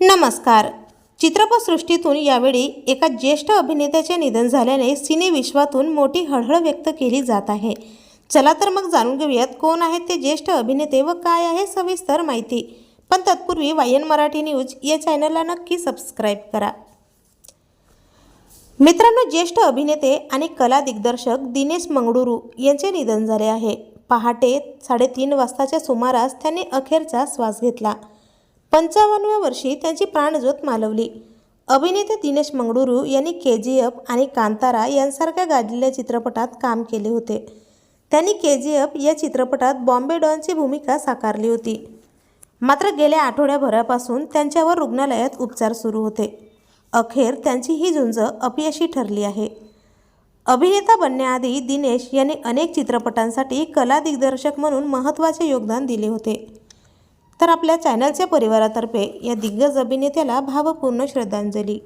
नमस्कार. चित्रपटसृष्टीतून यावेळी एका ज्येष्ठ अभिनेत्याचे निधन झाल्याने सिनेविश्वातून मोठी हळहळ व्यक्त केली जात आहे. चला तर मग जाणून घेऊयात कोण आहेत ते ज्येष्ठ अभिनेते व काय आहे सविस्तर माहिती. पण तत्पूर्वी वायन मराठी न्यूज या चॅनलला नक्की सबस्क्राईब करा. मित्रांनो ज्येष्ठ अभिनेते आणि कला दिग्दर्शक दिनेश मंगळुरू यांचे निधन झाले आहे. पहाटे साडेतीन वाजताच्या सुमारास त्यांनी अखेरचा श्वास घेतला. पंचावन्नव्या वर्षी त्यांची प्राणज्योत मालवली. अभिनेते दिनेश मंगळुरू यांनी के जी एफ आणि कांतारा यांसारख्या गाजलेल्या चित्रपटात काम केले होते. त्यांनी के जी एफ या चित्रपटात बॉम्बे डॉनची भूमिका साकारली होती. मात्र गेल्या आठवड्याभरापासून त्यांच्यावर रुग्णालयात उपचार सुरू होते. अखेर त्यांची ही झुंज अपयशी ठरली आहे. अभिनेता बनण्याआधी दिनेश यांनी अनेक चित्रपटांसाठी कला दिग्दर्शक म्हणून महत्त्वाचे योगदान दिले होते. तर आपल्या चॅनलच्या परिवारातर्फे या दिग्गज अभिनेत्याला भावपूर्ण श्रद्धांजली.